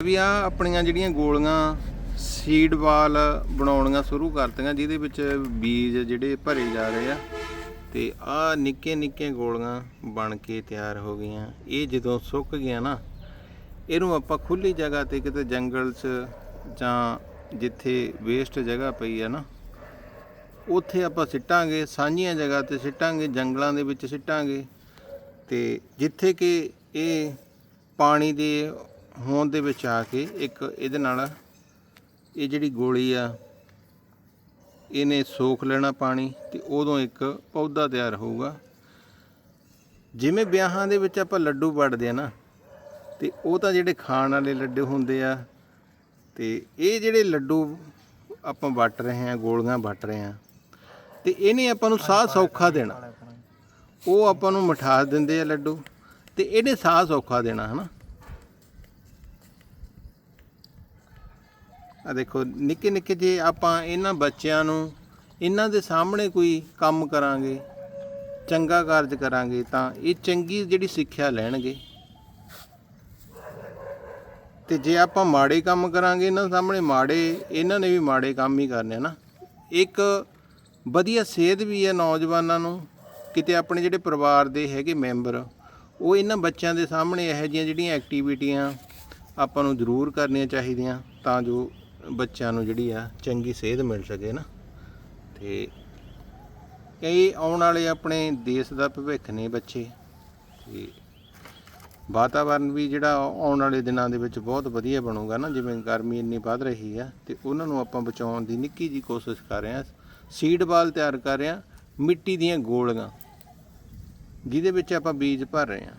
ਵੀ ਆ ਆਪਣੀਆਂ ਜਿਹੜੀਆਂ ਗੋਲੀਆਂ ਸੀਡ ਵਾਲ ਬਣਾਉਣੀਆਂ ਸ਼ੁਰੂ ਕਰਤੀਆਂ, ਜਿਹਦੇ ਵਿੱਚ ਬੀਜ ਜਿਹੜੇ ਭਰੇ ਜਾ ਰਹੇ ਆ, ਤੇ ਆ ਨਿੱਕੇ ਨਿੱਕੇ ਗੋਲੀਆਂ ਬਣ ਕੇ ਤਿਆਰ ਹੋ ਗਈਆਂ। ਇਹ ਜਦੋਂ ਸੁੱਕ ਗਿਆ ਨਾ, ਇਹਨੂੰ ਆਪਾਂ ਖੁੱਲੀ ਜਗ੍ਹਾ ਤੇ ਕਿਤੇ ਜੰਗਲ 'ਚ ਜਾਂ ਜਿੱਥੇ ਵੇਸਟ ਜਗ੍ਹਾ ਪਈ ਆ ਨਾ, ਉੱਥੇ ਆਪਾਂ ਸਿੱਟਾਂਗੇ, ਸਾਂਝੀਆਂ ਜਗ੍ਹਾ ਤੇ ਸਿੱਟਾਂਗੇ, ਜੰਗਲਾਂ ਦੇ ਵਿੱਚ ਸਿੱਟਾਂਗੇ, ਤੇ ਜਿੱਥੇ ਕਿ ਇਹ ਪਾਣੀ ਦੇ ਹੋਂਦ ਦੇ ਵਿੱਚ ਆ ਕੇ ਇੱਕ ਇਹਦੇ ਨਾਲ ਇਹ ਜਿਹੜੀ ਗੋਲੀ ਆ, ਇਹਨੇ ਸੋਖ ਲੈਣਾ ਪਾਣੀ ਤੇ ਉਦੋਂ ਇੱਕ ਪੌਦਾ ਤਿਆਰ ਹੋਊਗਾ। ਜਿਵੇਂ ਵਿਆਹਾਂ ਦੇ ਵਿੱਚ ਆਪਾਂ ਲੱਡੂ ਵੜਦੇ ਆ ਨਾ, ਤੇ ਉਹ ਤਾਂ ਜਿਹੜੇ ਖਾਣ ਵਾਲੇ ਲੱਡੂ ਹੁੰਦੇ ਆ, ਤੇ ਇਹ ਜਿਹੜੇ ਲੱਡੂ ਆਪਾਂ ਵਟ ਰਹੇ ਆ, ਗੋਲੀਆਂ ਵਟ ਰਹੇ ਆ, ਤੇ ਇਹਨੇ ਆਪਾਂ ਨੂੰ ਸਾਹ ਸੌਖਾ ਦੇਣਾ। ਉਹ ਆਪਾਂ ਨੂੰ ਮਿਠਾਸ ਦਿੰਦੇ ਆ ਲੱਡੂ, ਤੇ ਇਹਨੇ ਸਾਹ ਸੌਖਾ ਦੇਣਾ, ਹਨਾ। ਆ ਦੇਖੋ, ਨਿੱਕੇ ਨਿੱਕੇ ਜੇ ਆਪਾਂ ਇਹਨਾਂ ਬੱਚਿਆਂ ਨੂੰ ਇਹਨਾਂ ਦੇ ਸਾਹਮਣੇ ਕੋਈ ਕੰਮ ਕਰਾਂਗੇ, ਚੰਗਾ ਕਾਰਜ ਕਰਾਂਗੇ, ਤਾਂ ਇਹ ਚੰਗੀ ਜਿਹੜੀ ਸਿੱਖਿਆ ਲੈਣਗੇ। ਤੇ ਜੇ ਆਪਾਂ ਮਾੜੇ ਕੰਮ ਕਰਾਂਗੇ ਇਹਨਾਂ ਸਾਹਮਣੇ, ਮਾੜੇ, ਇਹਨਾਂ ਨੇ ਵੀ ਮਾੜੇ ਕੰਮ ਹੀ ਕਰਨੇ ਆ ਨਾ। ਇੱਕ ਵਧੀਆ ਸੇਧ ਵੀ ਹੈ ਨੌਜਵਾਨਾਂ ਨੂੰ, ਕਿਤੇ ਆਪਣੇ ਜਿਹੜੇ ਪਰਿਵਾਰ ਦੇ ਹੈਗੇ ਮੈਂਬਰ, ਉਹ ਇਹਨਾਂ ਬੱਚਿਆਂ ਦੇ ਸਾਹਮਣੇ ਇਹੋ ਜਿਹੀਆਂ ਜਿਹੜੀਆਂ ਐਕਟੀਵਿਟੀਆਂ ਆਪਾਂ ਨੂੰ ਜ਼ਰੂਰ ਕਰਨੀਆਂ ਚਾਹੀਦੀਆਂ, ਤਾਂ ਜੋ ਬੱਚਿਆਂ ਨੂੰ ਜਿਹੜੀ ਆ ਚੰਗੀ ਸੇਧ ਮਿਲ ਸਕੇ ਨਾ। ਤੇ ਕਈ ਆਉਣ ਵਾਲੇ ਆਪਣੇ ਦੇਸ਼ ਦਾ ਭਵਿੱਖ ਨੇ ਬੱਚੇ। ਤੇ ਵਾਤਾਵਰਨ ਵੀ ਜਿਹੜਾ ਆਉਣ ਵਾਲੇ ਦਿਨਾਂ ਦੇ ਵਿੱਚ ਬਹੁਤ ਵਧੀਆ ਬਣੂਗਾ ਨਾ, ਜਿਵੇਂ ਗਰਮੀ ਇੰਨੀ ਵੱਧ ਰਹੀ ਆ, ਤੇ ਉਹਨਾਂ ਨੂੰ ਆਪਾਂ ਬਚਾਉਣ ਦੀ ਨਿੱਕੀ ਜੀ ਕੋਸ਼ਿਸ਼ ਕਰ ਰਹੇ ਆ। ਸੀਡ ਬਾਲ ਤਿਆਰ ਕਰ ਰਹੇ ਆ, ਮਿੱਟੀ ਦੀਆਂ ਗੋਲੀਆਂ, ਜਿਹਦੇ ਵਿੱਚ ਆਪਾਂ ਬੀਜ ਭਰ ਰਹੇ ਆ।